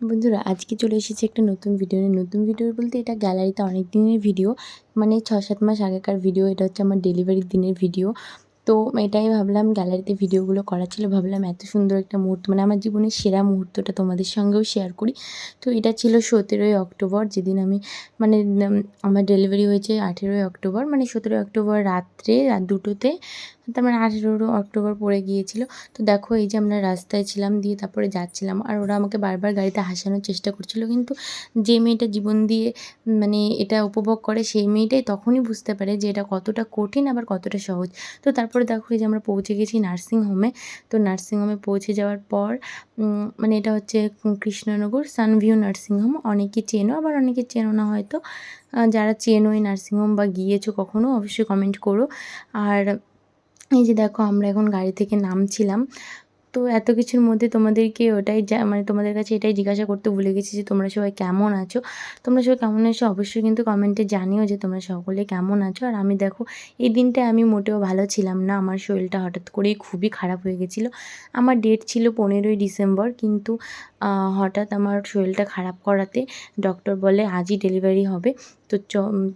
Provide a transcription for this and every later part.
বন্ধুরা, আজকে চলে এসেছি একটা নতুন ভিডিও নিয়ে। নতুন ভিডিও বলতে এটা গ্যালারিতে অনেক দিনের ভিডিও মানে ছ সাত মাস আগেকার ভিডিও এটা হচ্ছে আমার ডেলিভারির দিনের ভিডিও তো এটাই ভাবলাম গ্যালারিতে ভিডিওগুলো করা ছিল, ভাবলাম এত সুন্দর একটা মুহূর্ত মানে আমার জীবনের সেরা মুহূর্তটা তোমাদের সঙ্গেও শেয়ার করি। তো এটা ছিল সতেরোই অক্টোবর, যেদিন আমি মানে আমার ডেলিভারি হয়েছে আঠেরোই অক্টোবর মানে সতেরোই অক্টোবর রাত্রে, রাত দুটোতে তার মানে আঠেরো অক্টোবর পড়ে গিয়েছিল। তো দেখো, এই যে আমরা রাস্তায় ছিলাম, দিয়ে তারপরে যাচ্ছিলাম আর ওরা আমাকে বারবার গাড়িতে হাসানোর চেষ্টা করছিল। কিন্তু যে মেয়েটা জীবন দিয়ে মানে এটা উপভোগ করে, সেই মেয়েটাই তখনই বুঝতে পারে যে এটা কতটা কঠিন আবার কতটা সহজ। তো তারপরে দেখো, এই যে আমরা পৌঁছে গেছি নার্সিংহোমে তো নার্সিংহোমে পৌঁছে যাওয়ার পর মানে এটা হচ্ছে কৃষ্ণনগর সানভিউ নার্সিংহোম অনেকে চেনো, আবার অনেকে চেনো না হয়তো। যারা চেনো এই নার্সিংহোম বা গিয়েছো কখনও অবশ্যই কমেন্ট করো। আর এই যে দেখো, আমরা এখন গাড়ি থেকে নামছিলাম। তো এত কিছুর মধ্যে তোমাদেরকে ওটাই মানে তোমাদের কাছে এটাই জিজ্ঞাসা করতে ভুলে গেছি যে তোমরা সবাই কেমন আছো? তোমরা সবাই কেমন আছো? অবশ্যই কিন্তু কমেন্টে জানিও যে তোমরা সকলে কেমন আছো। আর আমি দেখো, এই দিনটায় আমি মোটেও ভালো ছিলাম না। আমার শরীরটা হঠাৎ করেই খুবই খারাপ হয়ে গেছিল। আমার ডেট ছিল পনেরোই ডিসেম্বর, কিন্তু হঠাৎ আমার শরীরটা খারাপ করাতে ডক্টর বলে আজই ডেলিভারি হবে। তো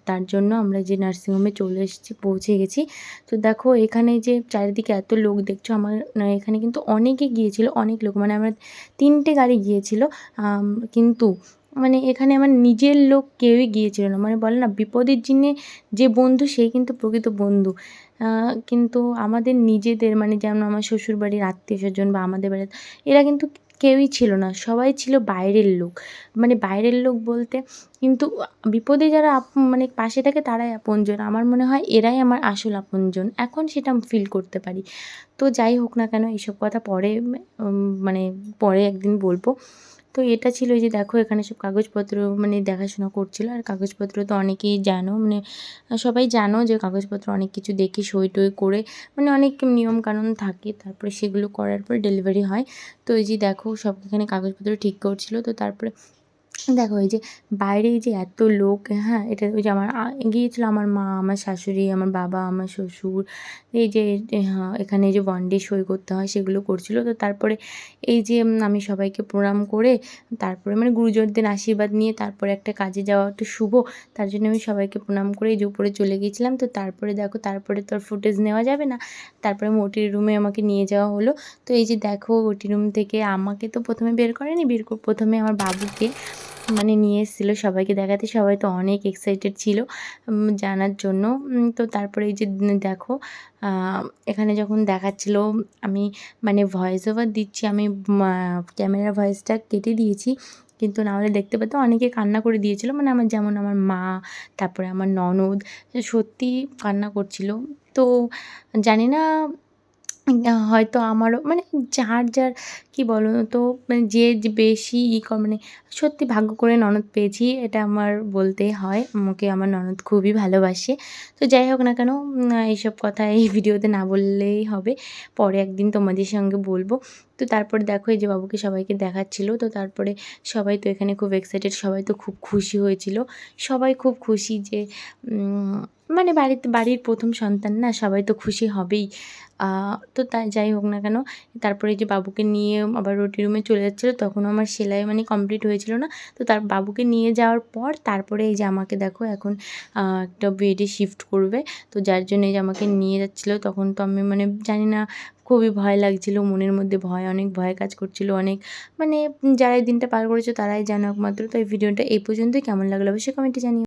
তার জন্য আমরা যে নার্সিংহোমে চলে এসেছি, পৌঁছে গেছি। তো দেখো এখানে যে চারিদিকে এত লোক দেখছ, আমার এখানে কিন্তু অনেকে গিয়েছিল, অনেক লোক মানে আমরা তিনটে গাড়ি গিয়েছিল কিন্তু মানে এখানে আমার নিজের লোক কেউই গিয়েছিল না। মানে বলে না, বিপদের জিনে যে বন্ধু সেই কিন্তু প্রকৃত বন্ধু। কিন্তু আমাদের নিজেদের মানে যেমন আমার শ্বশুরবাড়ির আত্মীয় স্বজন বা আমাদের বাড়ির, এরা কিন্তু কেউই ছিল না। সবাই ছিল বাইরের লোক। মানে বাইরের লোক বলতে কিন্তু বিপদে যারা আপ মানে পাশে থাকে তারাই আপনজন। আমার মনে হয় এরাই আমার আসল আপনজন। এখন সেটা ফিল করতে পারি। তো যাই হোক না কেন, এইসব কথা পরে মানে পরে একদিন বলব। তো এটা ছিল যে দেখো, এখানে সব কাগজপত্র মানে দেখাশোনা করছিল। আর কাগজপত্র তো অনেকেই জানো মানে সবাই জানো যে কাগজপত্র অনেক কিছু দেখে সই টই করে মানে অনেক নিয়মকানুন থাকে। তারপরে সেগুলো করার পর ডেলিভারি হয়। তো এই যে দেখো, সব এখানে কাগজপত্র ঠিক করছিল। তো তারপরে দেখো, এই যে বাইরে যে এত লোক হ্যাঁ এটা ওই যে আমার গিয়েছিল আমার মা, আমার শাশুড়ি, আমার বাবা, আমার শ্বশুর, এই যে হ্যাঁ এখানে যে বন্ডে সই করতে হয়, সেগুলো করছিল। তো তারপরে এই যে আমি সবাইকে প্রণাম করে, তারপরে মানে গুরুজনদের আশীর্বাদ নিয়ে তারপরে একটা কাজে যাওয়া একটু শুভ, তার জন্য আমি সবাইকে প্রণাম করে যে উপরে চলে গিয়েছিলাম। তো তারপরে দেখো, তারপরে তো আর ফুটেজ নেওয়া যাবে না। তারপরে ওটির রুমে আমাকে নিয়ে যাওয়া হলো। তো এই যে দেখো ওটি রুম থেকে আমাকে তো প্রথমে বের করেনি, বের প্রথমে আমার বাবুকে মানে নিয়ে এসেছিল সবাইকে দেখাতে। সবাই তো অনেক এক্সাইটেড ছিল জানার জন্য। তো তারপরে এই যে দেখো এখানে যখন দেখাচ্ছিল, আমি মানে ভয়েস ওভার দিচ্ছি, আমি ক্যামেরা ভয়েসটা কেটে দিয়েছি। কিন্তু নাহলে দেখতে পেতো অনেকে কান্না করে দিয়েছিলো। মানে আমার যেমন আমার মা, তারপরে আমার ননদ, সত্যি কান্না করছিল। তো জানি না হয়তো আমারও মানে যার যার কী বলো তো মানে যে বেশি ই মানে সত্যি ভাগ্য করে ননদ পেয়েছি, এটা আমার বলতেই হয়। আমাকে আমার ননদ খুবই ভালোবাসে। তো যাই হোক না কেন এইসব কথা এই ভিডিওতে না বললেই হবে। পরে একদিন তোমাদের সঙ্গে বলব। তো তারপরে দেখো, এই যে বাবুকে সবাইকে দেখাচ্ছিলো, তো তারপরে সবাই তো এখানে খুব এক্সাইটেড সবাই তো খুব খুশি হয়েছিল। সবাই খুব খুশি যে মানে বাড়িতে, বাড়ির প্রথম সন্তান না, সবাই তো খুশি হবেই। তো তাই, যাই হোক না কেন, তারপরে যে বাবুকে নিয়ে আবার রুটি রুমে চলে যাচ্ছিল, তখনও আমার সেলাই মানে কমপ্লিট হয়েছিল না। তো তার বাবুকে নিয়ে যাওয়ার পর, তারপরে এই যে আমাকে দেখো এখন একটা বেডে শিফট করবে। তো যার জন্য এই যে আমাকে নিয়ে যাচ্ছিল, তখন তো আমি মানে জানি না, খুবই ভয় লাগছিল, মনের মধ্যে ভয়, অনেক ভয় কাজ করছিল, অনেক মানে যারা দিনটা পার করেছে, তারাই জানো একমাত্র তো এই ভিডিওটা এই পর্যন্তই। কেমন লাগল অবশ্যই কমেন্টে জানিও।